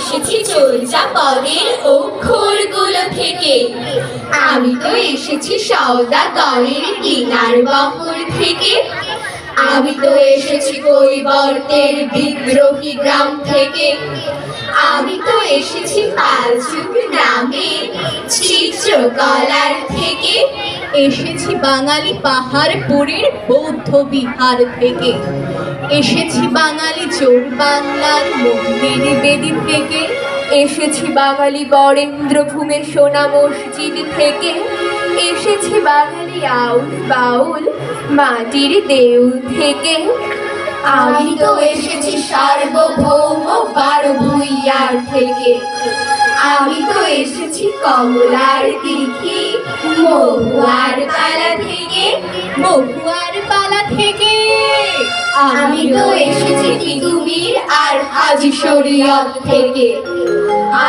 এসেছি চর্যা পদের অক্ষরগুলো থেকে। আমি তো এসেছি সওদাগরের কিনার বহর থেকে। আমি তো এসেছি কৈবর্তের বিদ্রোহী গ্রাম থেকে। আমি তো এসেছি পালচুক গ্রামে চিত্রকলার থেকে। এসেছি বাঙালি পাহাড়পুরের বৌদ্ধ বিহার থেকে। এসেছি বাঙালি চোর বাংলার মন্দির বেদি থেকে। এসেছি বাঙালি বরেন্দ্র ভূমের সোনা মসজিদ থেকে। এসেছি বাঙালি আউল বাউল মাটির দেউল থেকে। আমি তো এসেছি সার্বভৌম বারো ভুইয়ার থেকে। আমি তো এসেছি কমলার দিঘি, মহুয়ার পালা থেকে, মহুয়ার পালা থেকে। আমি তো এসেছি তিতুমির আর হাজি শরীয়ত থেকে।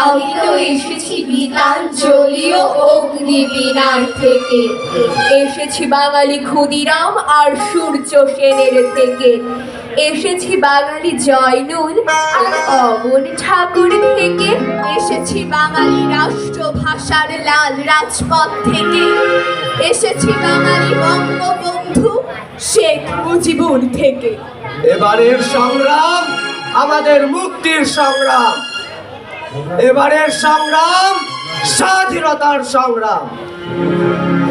আমি তো এসেছি বিতাঞ্জলি ও অগ্নিবীণার থেকে। এসেছি বাঙালি ক্ষুদিরাম আর সূর্য সেনের থেকে। এসেছি বাঙালি জয়নুল আর অমন ঠাকুর থেকে। এসেছি বাঙালি রাষ্ট্রভাষার লাল রাজপথ থেকে। এসেছি বাঙালি বঙ্গবন্ধু শেখ মুজিবুর থেকে। এবারের সংগ্রাম আমাদের মুক্তির সংগ্রাম। এবারের সংগ্রাম স্বাধীনতার সংগ্রাম।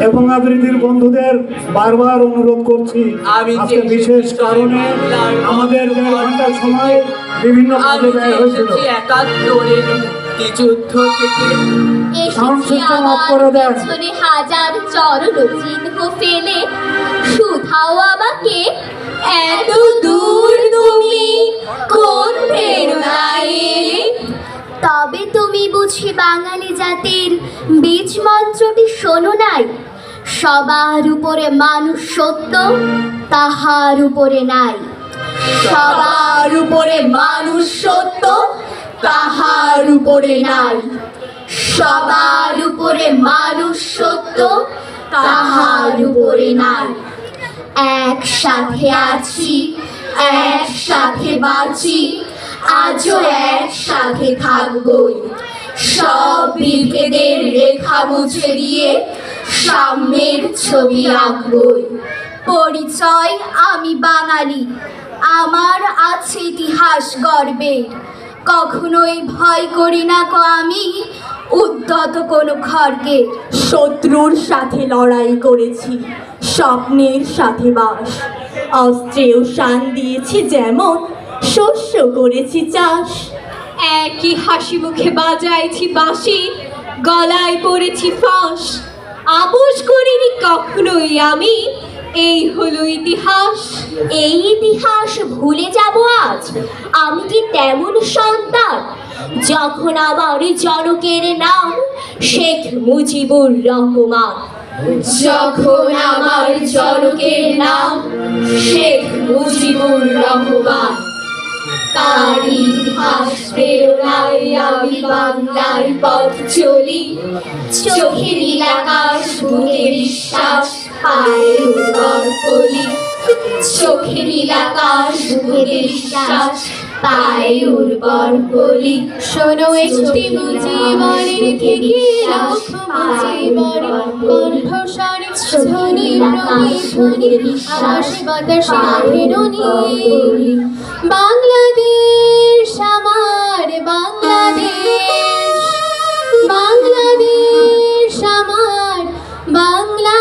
এবং আবৃত্তির বন্ধুদের বারবার অনুরোধ করছি আজকে বিশেষ কারণে আমাদের দেড় ঘণ্টা সময় বিভিন্ন কাজে ব্যয় হয়েছিল। থেকে করে দেন। হাজার চরণ চিহ্ন ফেলে শুধাও আমাকে? এত দূর তুমি কোন প্রেরণায়? তবে তুমি বুঝি বাঙালি জাতির বীজ মন্ত্রটি শোনো নাই। সবার উপরে মানুষ সত্য, তাহার উপরে নাই। সবার উপরে মানুষ সত্য, তাহার উপরে নাই। সবার উপরে মানুষ সত্য, তাহার উপরে নাই। একসাথে আছি, একসাথে বাঁচি, আজও একসাথে থাকবই। সব বিভেদের রেখা মুছে দিয়ে সামনের ছবি আঁকবই। পরিচয় আমি বাঙালি, আমার আছে ইতিহাস গর্বের। কখনোই ভয় করি না কো আমি উদ্যত কোনো খড়কে শত্রুর সাথে লড়াই করেছি, স্বপ্নের সাথে বাস। অস্ত্রেও শান দিয়েছি যেমন, শস্য করেছি চাষ। একই হাসি মুখে বাজাইছি বাঁশি, গলায় পড়েছি ফাঁস। আপোষ করিনি কখনোই আমি। এই হলো ইতিহাস, এই ইতিহাস ভুলে যাব আজ। আমি কি তেমন সন্তান? যখন আবার জনকের নাম শেখ মুজিবুর রহমান। যখন আমার জনকের নাম শেখ মুজিবুর রহমান। তার হাস প্রেরণায় আমি বাংলার পথ চলি। চোখে নীল আকাশ বুকে বিশ্বাস, পায়ে উর্বর কলি। চোখে বুকে বিশ্বাস পায়ে উর্বর কলি শোনো একটি মুজিবরের থেকে বাংলাদেশ আমার বাংলাদেশ বাংলাদেশ আমার বাংলাদেশ।